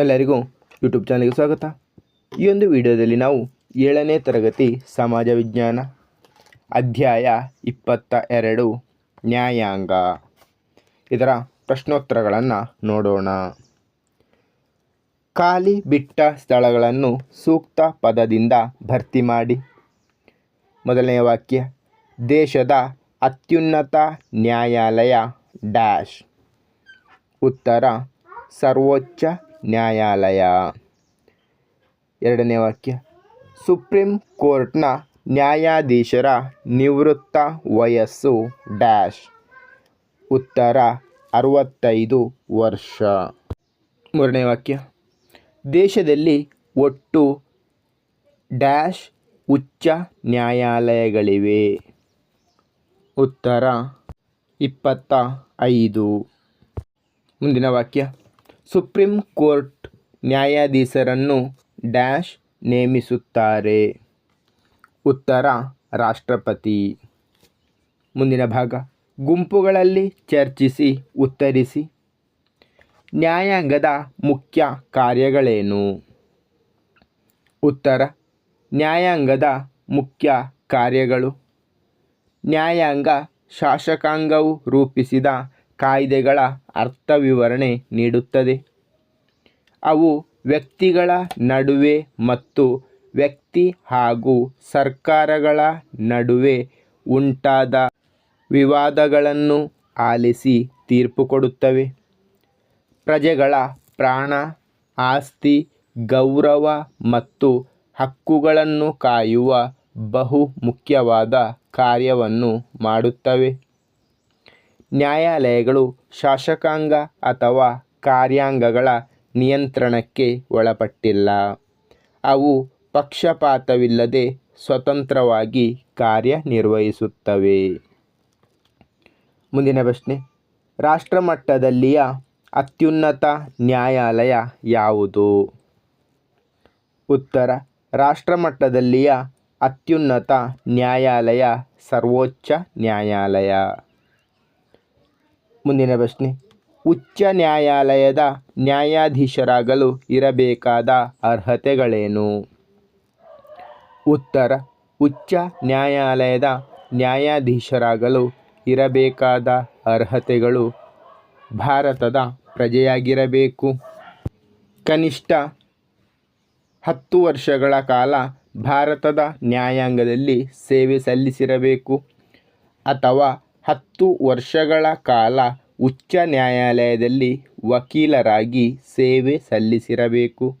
ಎಲ್ಲರಿಗೂ ಯೂಟ್ಯೂಬ್ ಚಾನಲ್ಗೆ ಸ್ವಾಗತ. ಈ ಒಂದು ವಿಡಿಯೋದಲ್ಲಿ ನಾವು ಏಳನೇ ತರಗತಿ ಸಮಾಜ ವಿಜ್ಞಾನ ಅಧ್ಯಾಯ ಇಪ್ಪತ್ತ ಎರಡು ನ್ಯಾಯಾಂಗ. ಇದರ ಪ್ರಶ್ನೋತ್ತರಗಳನ್ನು ನೋಡೋಣ. ಖಾಲಿ ಬಿಟ್ಟ ಸ್ಥಳಗಳನ್ನು ಸೂಕ್ತ ಪದದಿಂದ ಭರ್ತಿ ಮಾಡಿ. ಮೊದಲನೆಯ ವಾಕ್ಯ, ದೇಶದ ಅತ್ಯುನ್ನತ ನ್ಯಾಯಾಲಯ ಡ್ಯಾಶ್. ಉತ್ತರ, ಸರ್ವೋಚ್ಚ ನ್ಯಾಯಾಲಯ. ಎರಡನೇ ವಾಕ್ಯ. ಸುಪ್ರೀಂ ಕೋರ್ಟ್ನ ನ್ಯಾಯಾಧೀಶರ ನಿವೃತ್ತ ವಯಸ್ಸು ಡ್ಯಾಶ್. ಉತ್ತರ, ಅರವತ್ತೈದು ವರ್ಷ. ಮೂರನೇ ವಾಕ್ಯ. ದೇಶದಲ್ಲಿ ಒಟ್ಟು ಡ್ಯಾಶ್ ಉಚ್ಚ ನ್ಯಾಯಾಲಯಗಳಿವೆ. ಉತ್ತರ ಇಪ್ಪತ್ತ ಐದು ಮುಂದಿನ ವಾಕ್ಯ. ಸುಪ್ರೀಂ ಕೋರ್ಟ್ ನ್ಯಾಯಾಧೀಶರನ್ನು ಡ್ಯಾಶ್ ನೇಮಿಸುತ್ತಾರೆ. ಉತ್ತರ, ರಾಷ್ಟ್ರಪತಿ. ಮುಂದಿನ ಭಾಗ. ಗುಂಪುಗಳಲ್ಲಿ ಚರ್ಚಿಸಿ, ಉತ್ತರಿಸಿ. ನ್ಯಾಯಾಂಗದ ಮುಖ್ಯ ಕಾರ್ಯಗಳೇನು? ಉತ್ತರ, ನ್ಯಾಯಾಂಗದ ಮುಖ್ಯ ಕಾರ್ಯಗಳು. ನ್ಯಾಯಾಂಗ ಶಾಸಕಾಂಗವು ರೂಪಿಸಿದ ಕಾಯ್ದೆಗಳ ಅರ್ಥ ವಿವರಣೆ ನೀಡುತ್ತದೆ. ಅವು ವ್ಯಕ್ತಿಗಳ ನಡುವೆ ಮತ್ತು ವ್ಯಕ್ತಿ ಹಾಗೂ ಸರ್ಕಾರಗಳ ನಡುವೆ ಉಂಟಾದ ವಿವಾದಗಳನ್ನು ಆಲಿಸಿ ತೀರ್ಪು ಕೊಡುತ್ತವೆ. ಪ್ರಜೆಗಳ ಪ್ರಾಣ, ಆಸ್ತಿ, ಗೌರವ ಮತ್ತು ಹಕ್ಕುಗಳನ್ನು ಕಾಯುವ ಬಹು ಮುಖ್ಯವಾದ ಕಾರ್ಯವನ್ನು ಮಾಡುತ್ತವೆ. ನ್ಯಾಯಾಲಯಗಳು ಶಾಸಕಾಂಗ ಅಥವಾ ಕಾರ್ಯಾಂಗಗಳ ನಿಯಂತ್ರಣಕ್ಕೆ ಒಳಪಟ್ಟಿಲ್ಲ. ಅವು ಪಕ್ಷಪಾತವಿಲ್ಲದೆ ಸ್ವತಂತ್ರವಾಗಿ ಕಾರ್ಯನಿರ್ವಹಿಸುತ್ತವೆ. ಮುಂದಿನ ಪ್ರಶ್ನೆ. ರಾಷ್ಟ್ರಮಟ್ಟದಲ್ಲಿಯ ಅತ್ಯುನ್ನತ ನ್ಯಾಯಾಲಯ ಯಾವುದು? ಉತ್ತರ. ರಾಷ್ಟ್ರಮಟ್ಟದಲ್ಲಿಯ ಅತ್ಯುನ್ನತ ನ್ಯಾಯಾಲಯ ಸರ್ವೋಚ್ಚ ನ್ಯಾಯಾಲಯ. ಮುಂದಿನ ಪ್ರಶ್ನೆ. ಉಚ್ಚ ನ್ಯಾಯಾಲಯದ ನ್ಯಾಯಾಧೀಶರಾಗಲು ಇರಬೇಕಾದ ಅರ್ಹತೆಗಳೇನು? ಉತ್ತರ. ಉಚ್ಚ ನ್ಯಾಯಾಲಯದ ನ್ಯಾಯಾಧೀಶರಾಗಲು ಇರಬೇಕಾದ ಅರ್ಹತೆಗಳು ಭಾರತದ ಪ್ರಜೆಯಾಗಿರಬೇಕು. ಕನಿಷ್ಠ ಹತ್ತು ವರ್ಷಗಳ ಕಾಲ ಭಾರತದ ನ್ಯಾಯಾಂಗದಲ್ಲಿ ಸೇವೆ ಸಲ್ಲಿಸಿರಬೇಕು. ಅಥವಾ ಹತ್ತು ವರ್ಷಗಳ ಕಾಲ ಉಚ್ಚ ನ್ಯಾಯಾಲಯದಲ್ಲಿ ವಕೀಲರಾಗಿ ಸೇವೆ ಸಲ್ಲಿಸಿರಬೇಕು.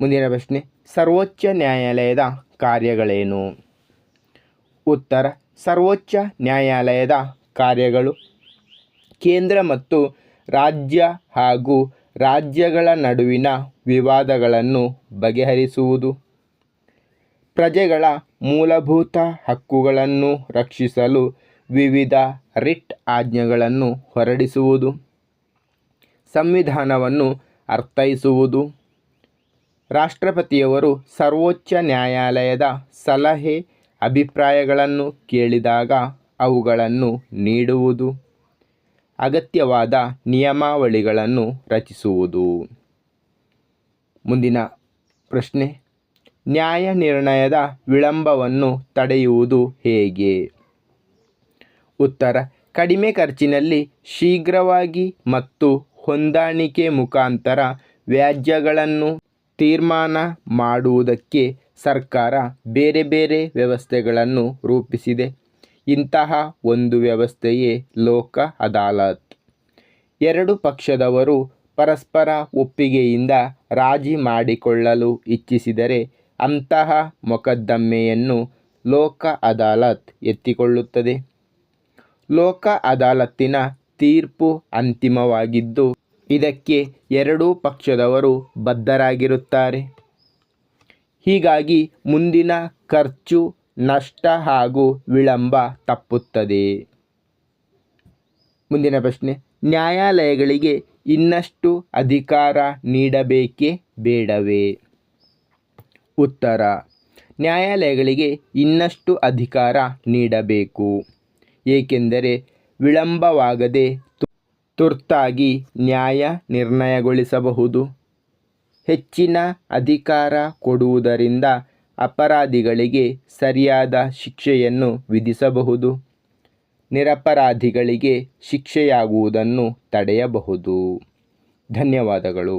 ಮುಂದಿನ ಪ್ರಶ್ನೆ, ಸರ್ವೋಚ್ಚ ನ್ಯಾಯಾಲಯದ ಕಾರ್ಯಗಳೇನು? ಉತ್ತರ, ಸರ್ವೋಚ್ಚ ನ್ಯಾಯಾಲಯದ ಕಾರ್ಯಗಳು ಕೇಂದ್ರ ಮತ್ತು ರಾಜ್ಯ ಹಾಗೂ ರಾಜ್ಯಗಳ ನಡುವಿನ ವಿವಾದಗಳನ್ನು ಬಗೆಹರಿಸುವುದು. ಪ್ರಜೆಗಳ ಮೂಲಭೂತ ಹಕ್ಕುಗಳನ್ನು ರಕ್ಷಿಸಲು ವಿವಿಧ ರಿಟ್ ಆಜ್ಞೆಗಳನ್ನು ಹೊರಡಿಸುವುದು, ಸಂವಿಧಾನವನ್ನು ಅರ್ಥೈಸುವುದು. ರಾಷ್ಟ್ರಪತಿಯವರು ಸರ್ವೋಚ್ಚ ನ್ಯಾಯಾಲಯದ ಸಲಹೆ ಅಭಿಪ್ರಾಯಗಳನ್ನು ಕೇಳಿದಾಗ ಅವುಗಳನ್ನು ನೀಡುವುದು, ಅಗತ್ಯವಾದ ನಿಯಮಾವಳಿಗಳನ್ನು ರಚಿಸುವುದು. ಮುಂದಿನ ಪ್ರಶ್ನೆ. ನ್ಯಾಯ ನಿರ್ಣಯದ ವಿಳಂಬವನ್ನು ತಡೆಯುವುದು ಹೇಗೆ? ಉತ್ತರ, ಕಡಿಮೆ ಖರ್ಚಿನಲ್ಲಿ ಶೀಘ್ರವಾಗಿ ಮತ್ತು ಹೊಂದಾಣಿಕೆ ಮುಖಾಂತರ ವ್ಯಾಜ್ಯಗಳನ್ನು ತೀರ್ಮಾನ ಮಾಡುವುದಕ್ಕೆ ಸರ್ಕಾರ ಬೇರೆ ಬೇರೆ ವ್ಯವಸ್ಥೆಗಳನ್ನು ರೂಪಿಸಿದೆ. ಇಂತಹ ಒಂದು ವ್ಯವಸ್ಥೆಯೇ ಲೋಕ ಅದಾಲತ್. ಎರಡು ಪಕ್ಷದವರು ಪರಸ್ಪರ ಒಪ್ಪಿಗೆಯಿಂದ ರಾಜಿ ಮಾಡಿಕೊಳ್ಳಲು ಇಚ್ಛಿಸಿದರೆ ಅಂತಹ ಮೊಕದ್ದಮೆಯನ್ನು ಲೋಕ ಅದಾಲತ್ ಎತ್ತಿಕೊಳ್ಳುತ್ತದೆ. ಲೋಕ ಅದಾಲತ್ತಿನ ತೀರ್ಪು ಅಂತಿಮವಾಗಿದ್ದು, ಇದಕ್ಕೆ ಎರಡೂ ಪಕ್ಷದವರು ಬದ್ಧರಾಗಿರುತ್ತಾರೆ. ಹೀಗಾಗಿ ಮುಂದಿನ ಖರ್ಚು ನಷ್ಟ ಹಾಗೂ ವಿಳಂಬ ತಪ್ಪುತ್ತದೆ. ಮುಂದಿನ ಪ್ರಶ್ನೆ, ನ್ಯಾಯಾಲಯಗಳಿಗೆ ಇನ್ನಷ್ಟು ಅಧಿಕಾರ ನೀಡಬೇಕೇ ಬೇಡವೇ? ಉತ್ತರ. ನ್ಯಾಯಾಲಯಗಳಿಗೆ ಇನ್ನಷ್ಟು ಅಧಿಕಾರ ನೀಡಬೇಕು. ಏಕೆಂದರೆ ವಿಳಂಬವಾಗದೆ ತುರ್ತಾಗಿ ನ್ಯಾಯ ನಿರ್ಣಯಗೊಳಿಸಬಹುದು. ಹೆಚ್ಚಿನ ಅಧಿಕಾರ ಕೊಡುವುದರಿಂದ ಅಪರಾಧಿಗಳಿಗೆ ಸರಿಯಾದ ಶಿಕ್ಷೆಯನ್ನು ವಿಧಿಸಬಹುದು. ನಿರಪರಾಧಿಗಳಿಗೆ ಶಿಕ್ಷೆಯಾಗುವುದನ್ನು ತಡೆಯಬಹುದು. ಧನ್ಯವಾದಗಳು.